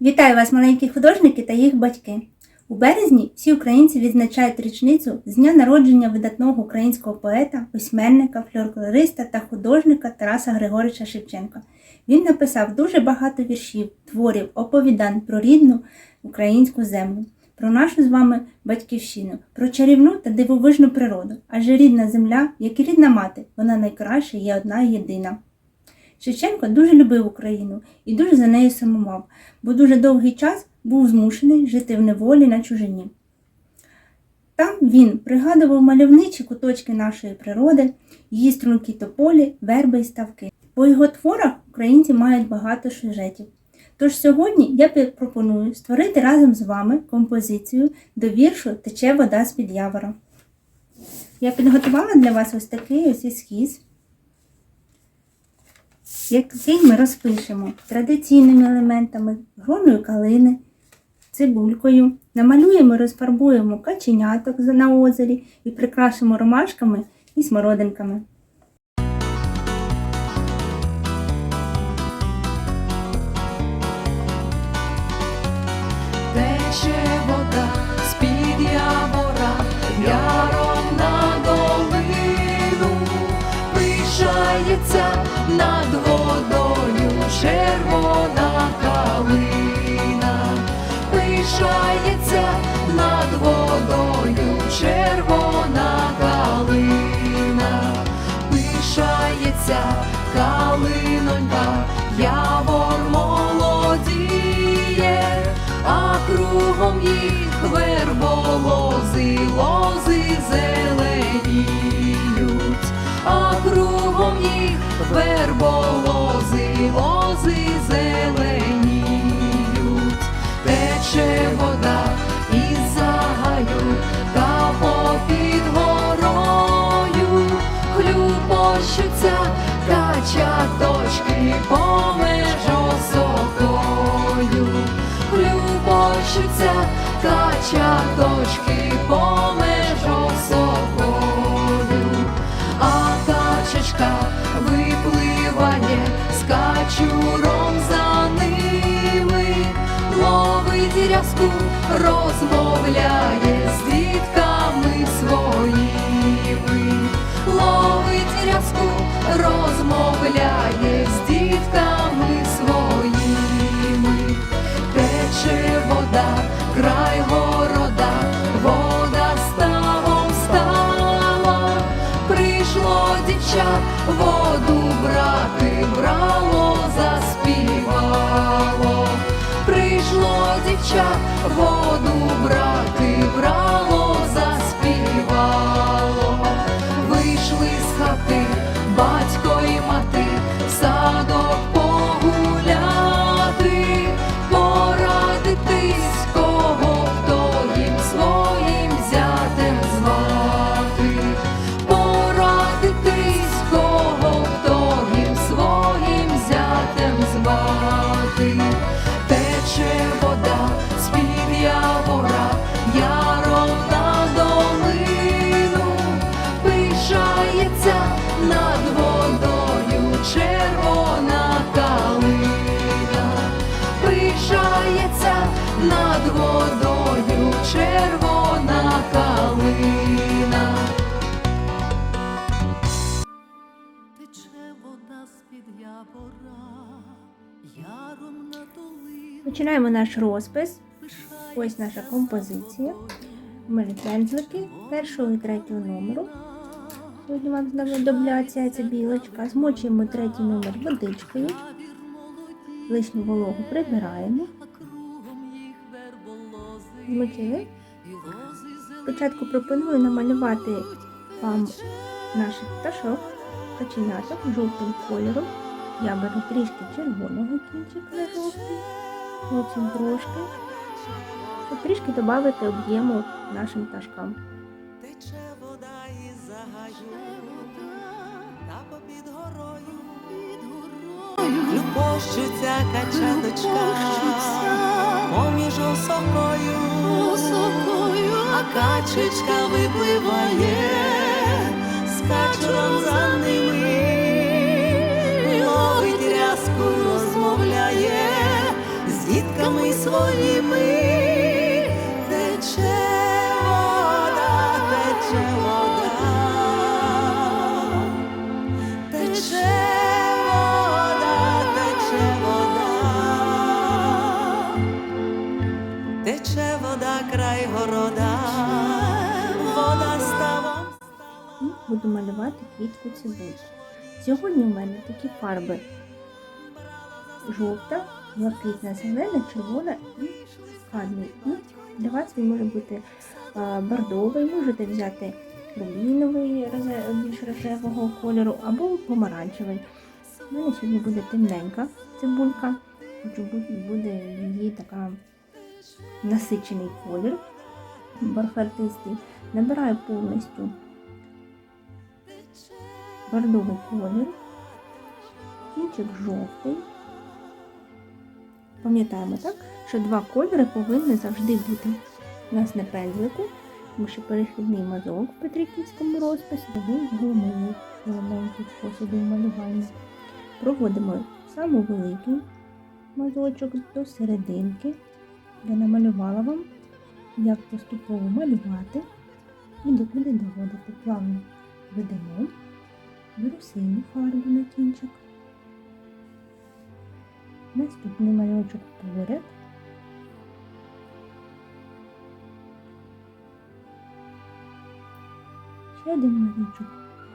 Вітаю вас, маленькі художники та їх батьки. У березні всі українці відзначають річницю з дня народження видатного українського поета, письменника, фольклориста та художника Тараса Григорича Шевченка. Він написав дуже багато віршів, творів, оповідань про рідну українську землю, про нашу з вами батьківщину, про чарівну та дивовижну природу. Адже рідна земля, як і рідна мати, вона найкраща є одна єдина. Шевченко дуже любив Україну і дуже за нею сумував, бо дуже довгий час був змушений жити в неволі на чужині. Там він пригадував мальовничі куточки нашої природи, її струнки тополі, верби і ставки. По його творах українці мають багато сюжетів. Тож сьогодні я пропоную створити разом з вами композицію до віршу Тече вода з-під явора. Я підготувала для вас ось такий ось ескіз який ми розпишемо традиційними елементами, гроною калини, цибулькою, намалюємо, розфарбуємо каченяток на озері і прикрашимо ромашками і смородинками. Червона калина, пишається над водою. Червона калина, пишається калинонька, явор молодіє, а кругом їх верболози, лози зеленіють, а кругом качаточки помеж соколю, а качечка випливає з качуром за ними, ловить рязку, розмовляє дівча, воду Починаємо наш розпис. Ось наша композиція. У мене пензлики першого і третього номеру. Сьогодні вам знадобляться ця білочка. Змочуємо третій номер водичкою. Лишню вологу прибираємо. Змочили. Спочатку пропоную намалювати вам наших пташок, каченяток жовтим кольором. Я беру трішки червоного кінчика на жовтий, потім трошки, щоб трішки додати об'єму нашим пташкам. Тече вода із загаю, та попід горою, під горою. Любощуться качаточка, поміж осокою, а качечка випливає, з качуром за ними, зітками своїми тече вода, тече вода, тече вода, тече вода, тече вода край города, вода ставом. І буду малювати квітку цибульку. Сьогодні у мене такі фарби жовта, блакитна, зелена, червона і кадмій. І для вас він може бути е, бордовий, можете взяти рубіновий більш рожевого кольору або помаранчевий. У мене сьогодні буде темненька цибулька, буде її така насичений колір, бархатистий. Набираю повністю бордовий колір, кінчик жовтий. Пам'ятаємо так, що два кольори повинні завжди бути у нас на пензлику, тому що перехідний мазок в Петриківському розписі був головний елементів способу малювання. Проводимо саму великий мазочок до серединки. Я намалювала вам, як поступово малювати і докуди доводити плавно ведемо. Беру синю фарбу на кінчик. Наступний малючок поряд. Ще один малючок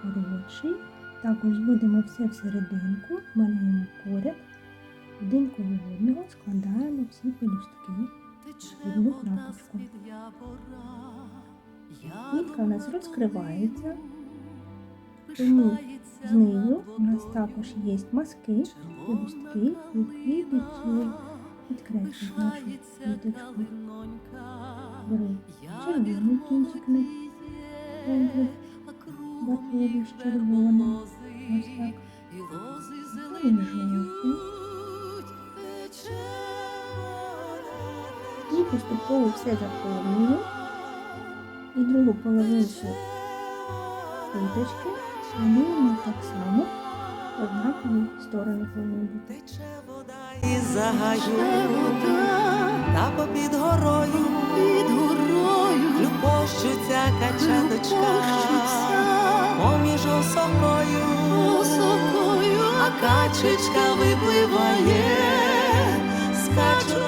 коротший. Також зводимо все всерединку, малюємо поряд. Один коло одного складаємо всі пелюстки. Одну крапочку. Нитка у нас розкривається. Тому знизу у нас також є маски, пелюстки, які підкреслюють нашу квіточку. Беру червоний кінчик на пензлик, бордовий з червоним, ось так. І жовтий. І поступово все заповнюю. І другу половинку квіточки малюємо так само. Однакові сторони повинні. Тече вода із загаю, та попід горою, Під горою любощуться качаточка, поміж осокою, осокою, а качечка випливає, скаче.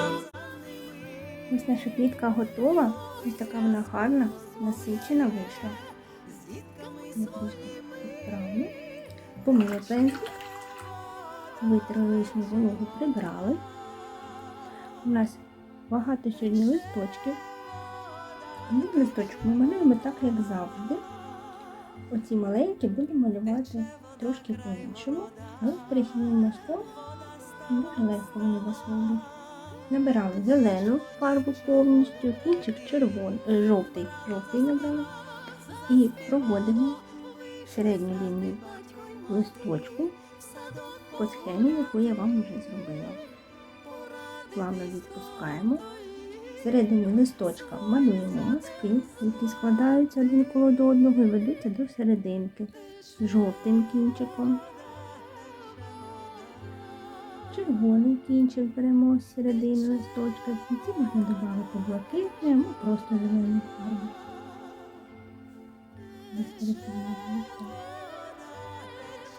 Ось наша квітка готова. Ось така вона гарна, насичена вийшла. Помили пензлик. Витрали лишню прибрали. У нас багато сьогодні листочків. Один листочок ми малюємо так, як завжди. Оці маленькі будемо малювати трошки по-іншому, але з перехідним мостом дуже легко вони вийдуть. Набирали зелену фарбу повністю, кінчик червоний, е, жовтий, жовтий набрали. І проводимо середню лінію листочку по схемі, яку я вам вже зробила. Плавно відпускаємо. Всередині листочка малюємо маски, які складаються один коло до одного і ведуться до серединки жовтим кінчиком. Червоний кінчик беремо з середини листочка. В кінці можна додати блакитний або просто зелену фарбу. Без.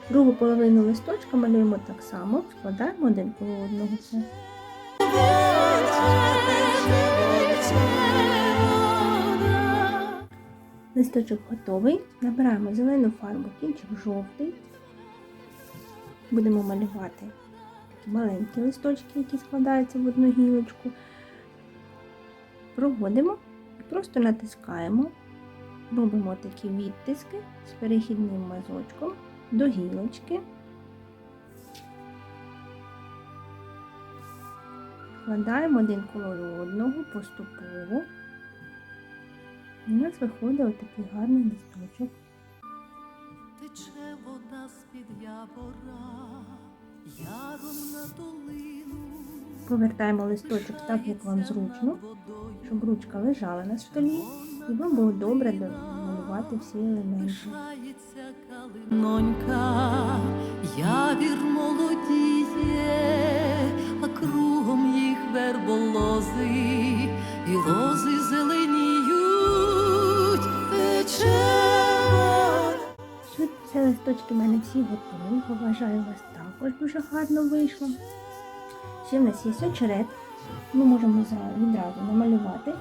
Другу половину листочка малюємо так само, складаємо один коло одного. Листочок готовий. Набираємо зелену фарбу, кінчик жовтий. Будемо малювати маленькі листочки, які складаються в одну гілочку. Проводимо і просто натискаємо. Робимо такі відтиски з перехідним мазочком до гілочки. Складаємо один коло одного поступово. У нас виходить отакий гарний листочок. тече вода з-під ябора, яром на долину. Повертаємо листочок так, як вам зручно, щоб ручка лежала на столі, і вам було добре домалювати всі елементи. Калинонька, явір молодіє, а кругом їх верболози, і лози зеленіють, тече. Це листочки в мене всі готові. Поважаю вас також дуже гарно вийшло. Ще в нас є очерет. Ми можемо відразу намалювати,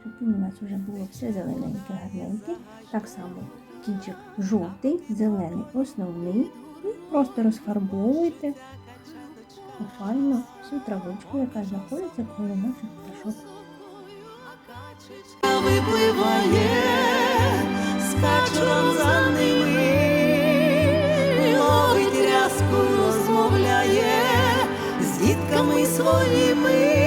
щоб у нас вже було все зелененьке, гарненьке. Так само кінчик жовтий, зелений, основний. І просто розфарбовуєте файно всю травичку, яка знаходиться коло наших пташок. випливає, скаче за ними, ловить рязку, розмовляє з дітками своїми,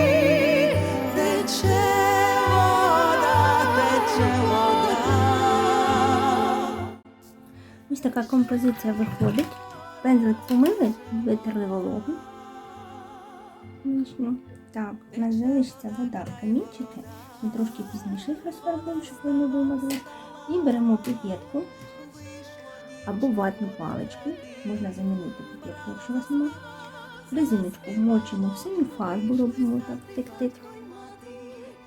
така композиція виходить. Пензлик помили, витерли вологу. Так, у нас залишиться вода в камінчики. Ми трошки пізніше їх розфарбуємо, щоб вони вимазали. І беремо піпетку або ватну паличку. Можна замінити піпетку, якщо у вас немає. Резиночку вмочимо в синю фарбу, робимо так тик-тик.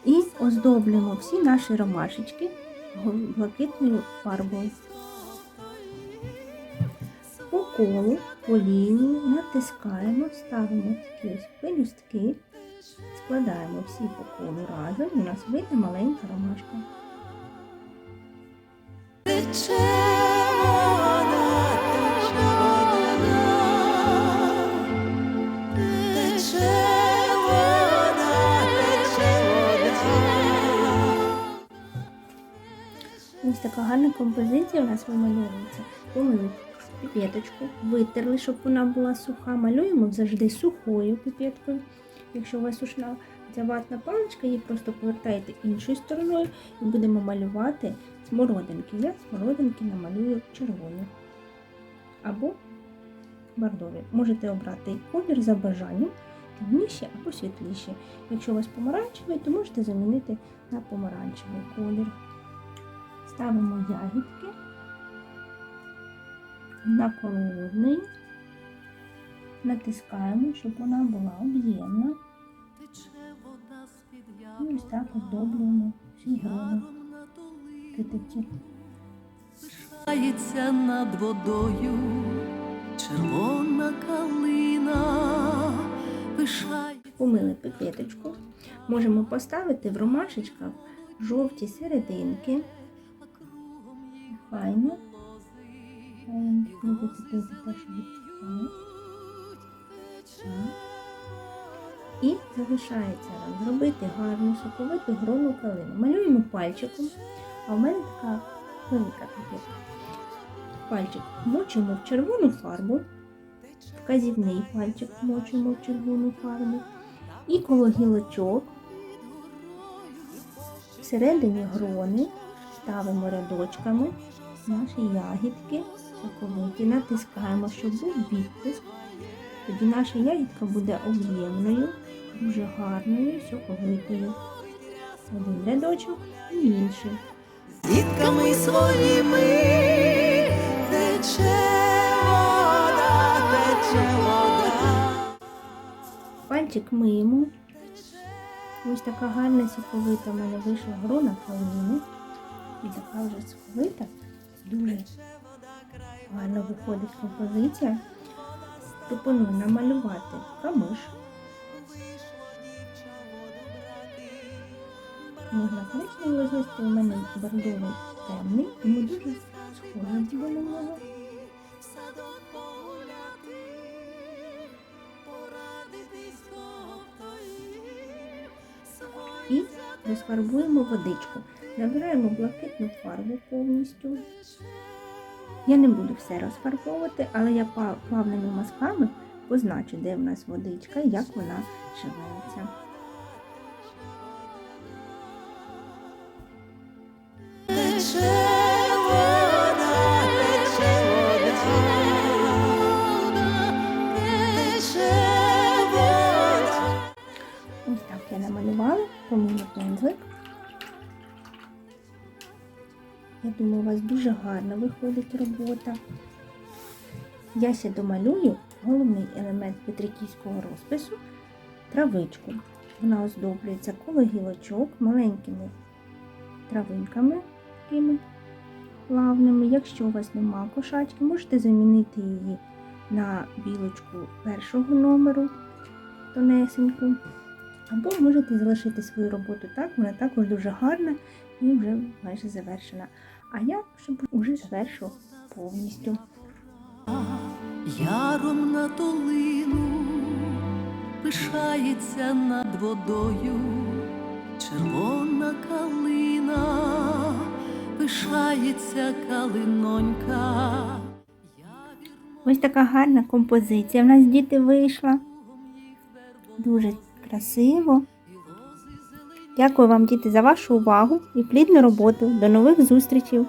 І оздоблюємо всі наші ромашечки блакитною фарбою колу, по натискаємо, ставимо такі ось пелюстки, складаємо всі по колу разом, і у нас вийде маленька ромашка. Ось така гарна композиція у нас вимальовується. Піпеточку, витерли, щоб вона була суха. Малюємо завжди сухою піпеткою. Якщо у вас сушна ця ватна паличка, її просто повертаєте іншою стороною і будемо малювати смородинки. Я смородинки намалюю червоні або бордові. Можете обрати колір за бажанням, темніші або світліші. Якщо у вас помаранчевий, то можете замінити на помаранчевий колір. Ставимо ягідки на колодний, натискаємо, щоб вона була об'ємна. І ось так оздоблюємо яром китиці. Пишається над водою червона калина, пишає Помили пипеточку. Можемо поставити в ромашечках жовті серединки. Файно. Лози. Файно. Не зацепити те, що відчіпає. Так. І залишається нам зробити гарну соковиту грону калину. Малюємо пальчиком, а в мене така велика піпетка. Пальчик мочимо в червону фарбу, вказівний пальчик мочимо в червону фарбу. І коло гілочок всередині грони ставимо рядочками наші ягідки соковиті, натискаємо, щоб був відтиск. Тоді наша ягідка буде об'ємною, дуже гарною, соковитою. Один рядочок і інший. Дітками своїми тече вода, тече вода. Пальчик миємо. Ось така гарна соковита в мене вийшла грона калини. І така вже соковита, дуже гарно виходить композиція. Пропоную намалювати камиш. Можна коричневий звести, у мене бордовий темний, тому дуже схоже буде на нього. І розфарбуємо водичку. Набираємо блакитну фарбу повністю. Я не буду все розфарбовувати, але я плавними мазками позначу, де в нас водичка і як вона шивається. Ось так я намалювала, поміну пензлик. Я думаю, у вас дуже гарно виходить робота. Я ще домалюю головний елемент петриківського розпису травичку. Вона оздоблюється коло гілочок маленькими травинками такими плавними. Якщо у вас нема кошачки, можете замінити її на білочку першого номеру тонесеньку. Або можете залишити свою роботу так, вона також дуже гарна і вже майже завершена. А я щоб вже завершу повністю. Яром на долину пишається над водою, червона калина, пишається калинонька. Ось така гарна композиція в нас діти вийшла. Дуже красиво. Дякую вам, діти, за вашу увагу і плідну роботу. До нових зустрічей!